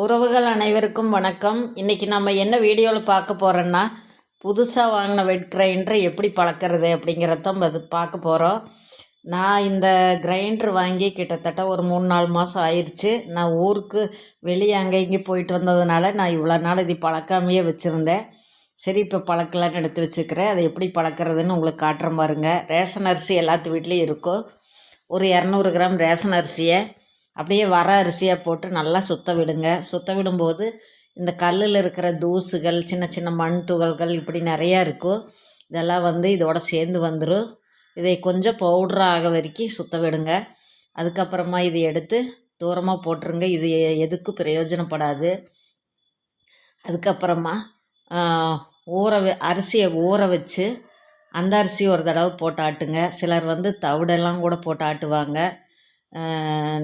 உறவுகள் அனைவருக்கும் வணக்கம். இன்றைக்கி நம்ம என்ன வீடியோவில் பார்க்க போகிறோன்னா புதுசாக வாங்கின வெட் கிரைண்டரை எப்படி பழக்கிறது அப்படிங்கிறதான் அது பார்க்க போகிறோம் நான் இந்த கிரைண்டர் வாங்கி கிட்டத்தட்ட ஒரு மூணு நாலு மாதம் ஆயிடுச்சு நான் ஊருக்கு வெளியே அங்கே இங்கே போயிட்டு வந்ததுனால நான் இவ்வளோ நாள் இது பழக்காமையே வச்சுருந்தேன். சரி இப்போ பழக்கலான்னு எடுத்து வச்சுக்கிறேன். அதை எப்படி பழக்கிறதுன்னு உங்களுக்கு காட்டுற பாருங்கள் ரேஷன் அரிசி எல்லாத்து வீட்லேயும் இருக்கும். ஒரு இரநூறு கிராம் ரேஷன் அரிசியை அப்படியே வர அரிசியாக போட்டு நல்லா சுத்த விடுங்க. சுத்த விடும்போது இந்த கல்லில் இருக்கிற தூசுகள் சின்ன சின்ன மண் துகள்கள் இப்படி நிறையா இருக்கும். இதெல்லாம் வந்து இதோட சேர்ந்து வந்துடும் இதை கொஞ்சம் பவுட்ரு ஆக வரைக்கும் சுத்த விடுங்க. அதுக்கப்புறமா இதை எடுத்து தூரமாக போட்டுருங்க. இது எதுக்கும் பிரயோஜனப்படாது. அதுக்கப்புறமா ஊற அரிசியை ஊற வச்சு அந்த அரிசி ஒரு தடவை போட்டு ஆட்டுங்க. சிலர் வந்து தவிடெல்லாம் கூட போட்டு ஆட்டுவாங்க.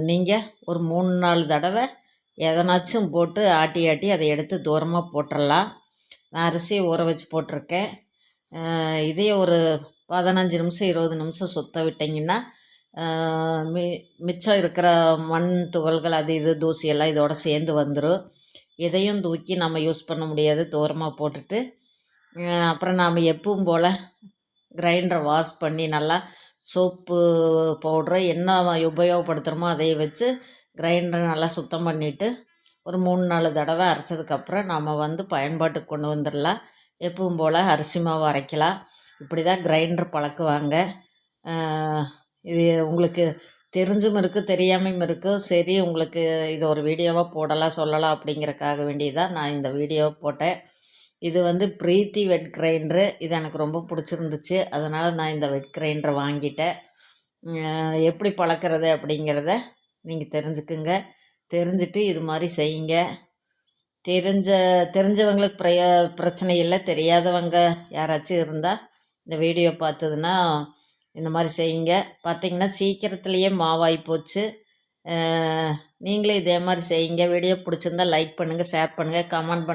நீங்கள் ஒரு மூணு நாலு தடவை எதனாச்சும் போட்டு ஆட்டி ஆட்டி அதை எடுத்து தூரமாக போட்டுடலாம் நான் அரிசியை ஊற வச்சு போட்டிருக்கேன். இதே ஒரு பதினஞ்சு நிமிஷம் இருபது நிமிஷம் சுத்த விட்டிங்கன்னா மி மிச்சம் இருக்கிற மண் துகள்கள் அது இது தூசியெல்லாம் இதோட சேர்ந்து வந்துடும் இதையும் தூக்கி நம்ம யூஸ் பண்ண முடியாது. தூரமாக போட்டுட்டு அப்புறம் நாம் எப்பவும் போல் கிரைண்டரை வாஷ் பண்ணி நல்லா சோப்பு பவுட்ரை என்ன உபயோகப்படுத்துகிறோமோ அதை வச்சு கிரைண்டரை நல்லா சுத்தம் பண்ணிவிட்டு ஒரு மூணு நாலு தடவை அரைச்சதுக்கப்புறம் நம்ம வந்து பயன்பாட்டுக்கு கொண்டு வந்துடலாம். எப்பவும் போல் அரிசி மாவு அரைக்கலாம். இப்படி தான் கிரைண்டர் பழக்குவாங்க. இது உங்களுக்கு தெரிஞ்சும் இருக்குது தெரியாமையும் இருக்குது சரி உங்களுக்கு இது ஒரு வீடியோவாக போடலாம் சொல்லலாம் அப்படிங்கிறக்காக வேண்டியதான் நான் இந்த வீடியோவை போட்டேன். இது வந்து ப்ரீத்தி வெட் கிரைண்டரு. இது எனக்கு ரொம்ப பிடிச்சிருந்துச்சு. அதனால் நான் இந்த வெட் கிரைண்டரை வாங்கிட்டேன். எப்படி பழக்கிறது அப்படிங்கிறத நீங்கள் தெரிஞ்சுக்குங்க. தெரிஞ்சுட்டு இது மாதிரி செய்யுங்க. தெரிஞ்ச தெரிஞ்சவங்களுக்கு பிரய பிரச்சனை இல்லை. தெரியாதவங்க யாராச்சும் இருந்தால் இந்த வீடியோ பார்த்ததுன்னா இந்த மாதிரி செய்யுங்க. பார்த்திங்கன்னா சீக்கிரத்துலேயே மாவாய் போச்சு. நீங்களே இதே மாதிரி செய்யுங்க. வீடியோ பிடிச்சிருந்தா லைக் பண்ணுங்கள் ஷேர் பண்ணுங்கள் கமெண்ட் பண்ணுங்கள்